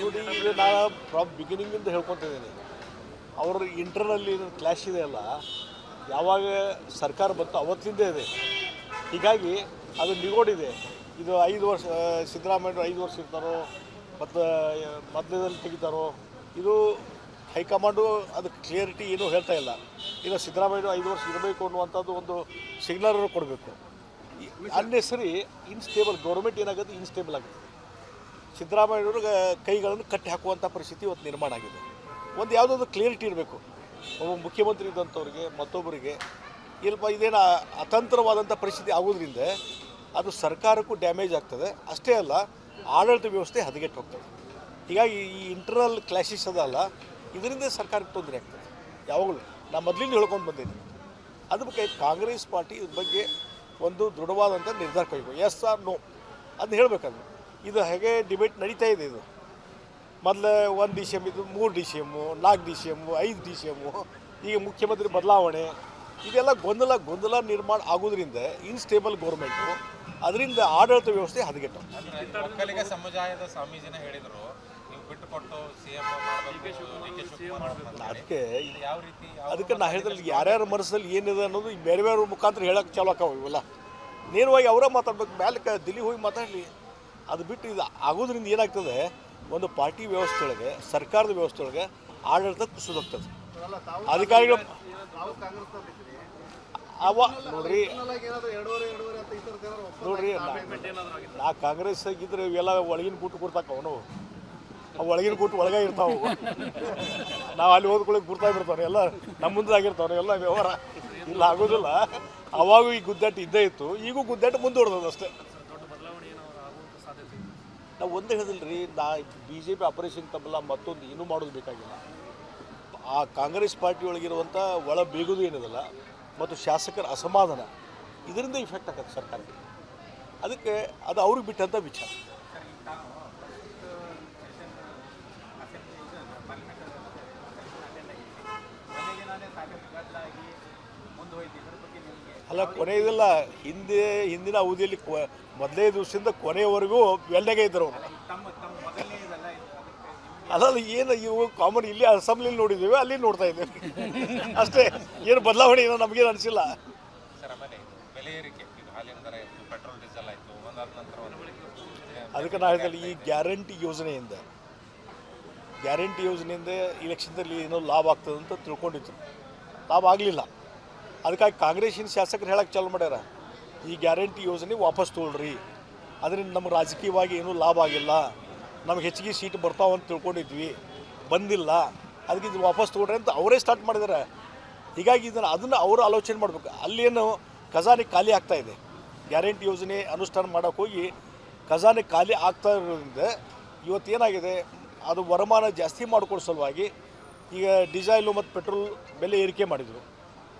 ನೋಡಿ ಇದು ನಾನು ಫ್ರಮ್ ಬಿಗಿನಿಂಗಿಂದ ಹೇಳ್ಕೊತಿದ್ದೀನಿ ಅವ್ರ ಇಂಟರ್ನಲ್ಲಿ ಕ್ಲಾಶ್ ಇದೆ ಅಲ್ಲ, ಯಾವಾಗ ಸರ್ಕಾರ ಬಂತು ಅವತ್ತಿಂದ ಇದೆ. ಹೀಗಾಗಿ ಅದು ನಿಗೋಡಿದೆ ಇದು. ಐದು ವರ್ಷ ಸಿದ್ದರಾಮಯ್ಯ ಐದು ವರ್ಷ ಇರ್ತಾರೋ, ಮತ್ತು ಮಧ್ಯದಲ್ಲಿ ತೆಗಿತಾರೋ, ಇದು ಹೈಕಮಾಂಡು ಅದಕ್ಕೆ ಕ್ಲಿಯರಿಟಿ ಏನೂ ಹೇಳ್ತಾ ಇಲ್ಲ. ಇಲ್ಲ, ಸಿದ್ದರಾಮಯ್ಯ ಐದು ವರ್ಷ ಇರಬೇಕು ಅನ್ನುವಂಥದ್ದು ಒಂದು ಸಿಗ್ನಲ್ ಕೊಡಬೇಕು. ಅನ್ನೆಸರಿ ಇನ್ಸ್ಟೇಬಲ್ ಗೌರ್ಮೆಂಟ್ ಏನಾಗುತ್ತೆ ಇನ್ಸ್ಟೇಬಲ್ ಆಗುತ್ತೆ. ಸಿದ್ದರಾಮಯ್ಯವ್ರಿಗೆ ಕೈಗಳನ್ನು ಕಟ್ಟಿ ಹಾಕುವಂಥ ಪರಿಸ್ಥಿತಿ ಇವತ್ತು ನಿರ್ಮಾಣ ಆಗಿದೆ. ಒಂದು ಯಾವುದಾದ್ರು ಕ್ಲಿಯರಿಟಿ ಇರಬೇಕು. ಒಬ್ಬ ಮುಖ್ಯಮಂತ್ರಿ ಇದ್ದಂಥವ್ರಿಗೆ, ಮತ್ತೊಬ್ಬರಿಗೆ ಇಲ್ಪ ಇದೇನು ಅತಂತ್ರವಾದಂಥ ಪರಿಸ್ಥಿತಿ ಆಗೋದ್ರಿಂದ ಅದು ಸರ್ಕಾರಕ್ಕೂ ಡ್ಯಾಮೇಜ್ ಆಗ್ತದೆ. ಅಷ್ಟೇ ಅಲ್ಲ, ಆಡಳಿತ ವ್ಯವಸ್ಥೆ ಹದಗೆಟ್ಟು ಹೋಗ್ತದೆ. ಹೀಗಾಗಿ ಈ ಇಂಟರ್ನಲ್ ಕ್ಲಾಶಸ್ ಅದಲ್ಲ, ಇದರಿಂದ ಸರ್ಕಾರಕ್ಕೆ ತೊಂದರೆ ಆಗ್ತದೆ. ಯಾವಾಗಲೂ ನಾನು ಮೊದಲಿಂದ ಹೇಳ್ಕೊಂಡು ಬಂದಿದ್ದೀನಿ. ಅದ್ರ ಬಗ್ಗೆ ಕಾಂಗ್ರೆಸ್ ಪಾರ್ಟಿ ಇದ್ರ ಬಗ್ಗೆ ಒಂದು ದೃಢವಾದಂಥ ನಿರ್ಧಾರ ಕೈಗೊಳ್ಳಿ. ಎಸ್ ಆರ್ ನೋ ಅದನ್ನ ಹೇಳಬೇಕದು ಇದು ಹೇಗೆ ಡಿಬೇಟ್ ನಡೀತಾ ಇದೆ ಇದು? ಮೊದಲು ಒಂದು ಡಿ ಸಿ ಎಂ ಇದು ಮೂರು ಡಿ ಸಿ ಎಮ್ಮು ನಾಲ್ಕು ಡಿ ಸಿ ಎಮ್ಮು ಐದು ಡಿ ಸಿ ಎಮ್ಮು ಈಗ ಮುಖ್ಯಮಂತ್ರಿ ಬದಲಾವಣೆ ಇದೆಲ್ಲ ಗೊಂದಲ ಗೊಂದಲ ನಿರ್ಮಾಣ ಆಗೋದ್ರಿಂದ ಇನ್ಸ್ಟೇಬಲ್ ಗೌರ್ಮೆಂಟು ಅದರಿಂದ ಆಡಳಿತ ವ್ಯವಸ್ಥೆ ಹದಗೆಟ್ಟು ಒಕ್ಕಲಿಗ ಸಮುದಾಯದ ಸ್ವಾಮೀಜಿನ ಹೇಳಿದ್ರು. ಅದಕ್ಕೆ ಅದಕ್ಕೆ ನಾ ಹೇಳಿದ್ರೆ ಯಾರ್ಯಾರ ಮನಸ್ಸಲ್ಲಿ ಏನಿದೆ ಅನ್ನೋದು ಬೇರೆ ಬೇರೆ ಮುಖಾಂತರ ಹೇಳಕ್ಕೆ ಚಾಲು ಆಕಾವ ಇವೆಲ್ಲ. ನೇರವಾಗಿ ಅವರೇ ಮಾತಾಡ್ಬೇಕು ಮ್ಯಾಲೆ ದಿಲ್ಲಿ ಹೋಗಿ ಮಾತಾಡಲಿ. ಅದು ಬಿಟ್ಟು ಇದು ಆಗೋದ್ರಿಂದ ಏನಾಗ್ತದೆ ಒಂದು ಪಾರ್ಟಿ ವ್ಯವಸ್ಥೆ ಒಳಗೆ ಸರ್ಕಾರದ ವ್ಯವಸ್ಥೆ ಒಳಗೆ ಆಡಳಿತ ಕುಸಿದೋಗ್ತದೆ ಅಧಿಕಾರಿಗಳು ಅವ ನೋಡ್ರಿ. ನೋಡ್ರಿ ನಾ- ಕಾಂಗ್ರೆಸ್ ಆಗಿದ್ರೆ ಇವೆಲ್ಲ ಒಳಗಿನ ಕೂಟು ಕೊಡ್ತಾಕ ಅವನು. ಅವು ಒಳಗಿನ ಕೂಟು ಒಳಗೆ ಇರ್ತಾವು. ನಾವು ಅಲ್ಲಿ ಓದ್ಕೊಳಕ್ಕೆ ಗುರ್ತಾ ಬಿಡ್ತಾವೆ ಎಲ್ಲ ನಮ್ಮ ಮುಂದೆ ಆಗಿರ್ತಾವೆ ಎಲ್ಲ ವ್ಯವಹಾರ. ಇಲ್ಲ ಆಗೋದಿಲ್ಲ. ಅವಾಗೂ ಈ ಗುದ್ದಾಟ ಇದ್ದೇ ಇತ್ತು. ಈಗೂ ಗುದ್ದಾಟ ಮುಂದುವರ್ದದ ಅಷ್ಟೇ. ನಾವು ಒಂದೇ ರೀ ನಾ ಬಿ ಜೆ ಪಿ ಆಪರೇಷನ್ ತಮ್ಮಲ್ಲ ಮತ್ತೊಂದು ಏನೂ ಮಾಡೋದು ಬೇಕಾಗಿಲ್ಲ. ಆ ಕಾಂಗ್ರೆಸ್ ಪಾರ್ಟಿ ಒಳಗಿರುವಂಥ ಒಳ ಬೇಗುದು ಏನಿದಲ್ಲ, ಮತ್ತು ಶಾಸಕರ ಅಸಮಾಧಾನ, ಇದರಿಂದ ಇಫೆಕ್ಟ್ ಆಗತ್ತೆ ಸರ್ಕಾರಕ್ಕೆ. ಅದಕ್ಕೆ ಅದು ಅವ್ರಿಗೆ ಬಿಟ್ಟಂಥ ವಿಚಾರ. ಅಲ್ಲ ಕೊನೆಯದಲ್ಲ ಹಿಂದೆ ಹಿಂದಿನ ಅವಧಿಯಲ್ಲಿ ಮೊದಲೇ ಮೊದಲನೇ ದಿವಸದಿಂದ ಕೊನೆಯವರೆಗೂ ವೆಲ್ನಾಗೆ ಇದ್ದರು ಅವರು. ಅಲ್ಲಲ್ಲ ಏನು ಇವು ಕಾಮನ್ ಇಲ್ಲಿ ಅಸೆಂಬ್ಲಿಲಿ ನೋಡಿದ್ದೀವಿ ಅಲ್ಲಿ ನೋಡ್ತಾ ಇದ್ದೀವಿ ಅಷ್ಟೇ ಏನು ಬದಲಾವಣೆ ಏನೋ ನಮಗೇನು ಅನಿಸಿಲ್ಲ. ಅದಕ್ಕೆ ನಾ ಹೇಳಿದಲ್ಲಿ ಈ ಗ್ಯಾರಂಟಿ ಯೋಜನೆಯಿಂದ ಗ್ಯಾರಂಟಿ ಯೋಜನೆಯಿಂದ ಇಲೆಕ್ಷನ್ದಲ್ಲಿ ಏನೋ ಲಾಭ ಆಗ್ತದೆ ಅಂತ ತಿಳ್ಕೊಂಡಿದ್ರು. ಲಾಭ ಆಗಲಿಲ್ಲ. ಅದಕ್ಕಾಗಿ ಕಾಂಗ್ರೆಸ್ಸಿನ ಶಾಸಕರು ಹೇಳಕ್ಕೆ ಚಾಲು ಮಾಡ್ಯಾರ. ಈ ಗ್ಯಾರಂಟಿ ಯೋಜನೆ ವಾಪಸ್ ತೊಗೊಳ್ರಿ. ಅದರಿಂದ ನಮ್ಗೆ ರಾಜಕೀಯವಾಗಿ ಏನೂ ಲಾಭ ಆಗಿಲ್ಲ. ನಮ್ಗೆ ಹೆಚ್ಚಿಗೆ ಸೀಟ್ ಬರ್ತಾವ ಅಂತ ತಿಳ್ಕೊಂಡಿದ್ವಿ. ಬಂದಿಲ್ಲ. ಅದಕ್ಕೆ ಇದು ವಾಪಸ್ ತೊಗೊಳ್ರಿ ಅಂತ ಅವರೇ ಸ್ಟಾರ್ಟ್ ಮಾಡಿದ್ದಾರೆ ಹೀಗಾಗಿ ಇದನ್ನು ಅದನ್ನು ಅವರು ಆಲೋಚನೆ ಮಾಡಬೇಕು. ಅಲ್ಲೇನು ಖಜಾನೆ ಖಾಲಿ ಆಗ್ತಾ ಇದೆ. ಗ್ಯಾರಂಟಿ ಯೋಜನೆ ಅನುಷ್ಠಾನ ಮಾಡೋಕೆ ಹೋಗಿ ಖಜಾನೆ ಖಾಲಿ ಆಗ್ತಾ ಇರೋದ್ರಿಂದ ಇವತ್ತು ಏನಾಗಿದೆ? ಅದು ವರಮಾನ ಜಾಸ್ತಿ ಮಾಡ್ಕೊಳ್ಳೋ ಸಲುವಾಗಿ ಈಗ ಡೀಸೆಲು ಮತ್ತು ಪೆಟ್ರೋಲ್ ಬೆಲೆ ಏರಿಕೆ ಮಾಡಿದರು.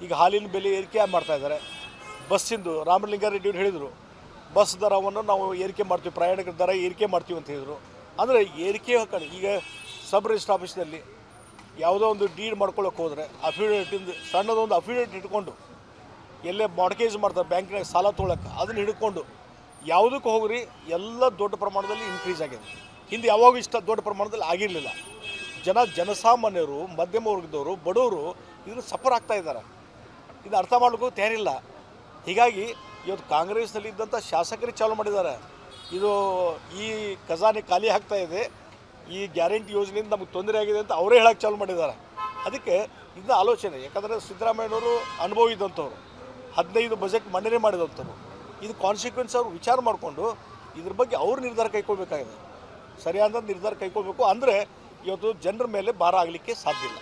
ಈಗ ಹಾಲಿನ ಬೆಲೆ ಏರಿಕೆ ಮಾಡ್ತಾ ಇದ್ದಾರೆ. ಬಸ್ಸಿಂದು ರಾಮಲಿಂಗಾರೆಡ್ಡಿಯವ್ರು ಹೇಳಿದರು, ಬಸ್ ದರವನ್ನು ನಾವು ಏರಿಕೆ ಮಾಡ್ತೀವಿ, ಪ್ರಯಾಣಿಕರ ದರ ಏರಿಕೆ ಮಾಡ್ತೀವಿ ಅಂತ ಹೇಳಿದರು. ಅಂದರೆ ಏರಿಕೆ ಹಾಕೊಂಡು ಈಗ ಸಬ್ ರಿಜಿಸ್ಟರ್ ಆಫೀಸ್ನಲ್ಲಿ ಯಾವುದೋ ಒಂದು ಡೀಡ್ ಮಾಡ್ಕೊಳ್ಳೋಕೆ ಹೋದರೆ ಅಫಿಡೇವಿಟಿಂದ ಸಣ್ಣದೊಂದು ಅಫಿಡೇಟ್ ಇಟ್ಕೊಂಡು ಎಲ್ಲೇ ಮಾಡ್ಕೇಜ್ ಮಾಡ್ತಾರೆ, ಬ್ಯಾಂಕ್ನಾಗ ಸಾಲ ತೊಗೊಳಕ್ಕೆ, ಅದನ್ನ ಹಿಡ್ಕೊಂಡು ಯಾವುದಕ್ಕೆ ಹೋಗ್ರಿ, ಎಲ್ಲ ದೊಡ್ಡ ಪ್ರಮಾಣದಲ್ಲಿ ಇನ್ಕ್ರೀಸ್ ಆಗಿದೆ. ಹಿಂದೆ ಯಾವಾಗೂ ಇಷ್ಟ ದೊಡ್ಡ ಪ್ರಮಾಣದಲ್ಲಿ ಆಗಿರಲಿಲ್ಲ. ಜನ, ಜನಸಾಮಾನ್ಯರು, ಮಧ್ಯಮ ವರ್ಗದವರು, ಬಡವರು ಇದನ್ನು ಸಫರ್ ಆಗ್ತಾ ಇದ್ದಾರೆ. ಇದು ಅರ್ಥ ಮಾಡಲಿಕ್ಕೂ ತಯಾರಿಲ್ಲ. ಹೀಗಾಗಿ ಇವತ್ತು ಕಾಂಗ್ರೆಸ್ನಲ್ಲಿ ಇದ್ದಂಥ ಶಾಸಕರಿಗೆ ಚಾಲು ಮಾಡಿದ್ದಾರೆ. ಇದು ಈ ಖಜಾನೆ ಖಾಲಿ ಆಗ್ತಾ ಇದೆ. ಈ ಗ್ಯಾರಂಟಿ ಯೋಜನೆಯಿಂದ ನಮಗೆ ತೊಂದರೆ ಆಗಿದೆ ಅಂತ ಅವರೇ ಹೇಳಕ್ಕೆ ಚಾಲು ಮಾಡಿದ್ದಾರೆ. ಅದಕ್ಕೆ ಇದನ್ನ ಆಲೋಚನೆ, ಯಾಕಂದರೆ ಸಿದ್ದರಾಮಯ್ಯನವರು ಅನುಭವ ಇದ್ದಂಥವ್ರು ಹದಿನೈದು ಬಜೆಟ್ ಮಂಡನೆ ಮಾಡಿದಂಥವ್ರು. ಇದು ಕಾನ್ಸಿಕ್ವೆನ್ಸ್ ಅವರು ವಿಚಾರ ಮಾಡಿಕೊಂಡು ಇದ್ರ ಬಗ್ಗೆ ಅವರು ನಿರ್ಧಾರ ಕೈಕೊಳ್ಬೇಕಾಗಿದೆ ಸರಿಯಾದ ನಿರ್ಧಾರ ಕೈಗೊಳ್ಬೇಕು ಅಂದರೆ ಇವತ್ತು ಜನರ ಮೇಲೆ ಭಾರ ಆಗಲಿಕ್ಕೆ ಸಾಧ್ಯ ಇಲ್ಲ.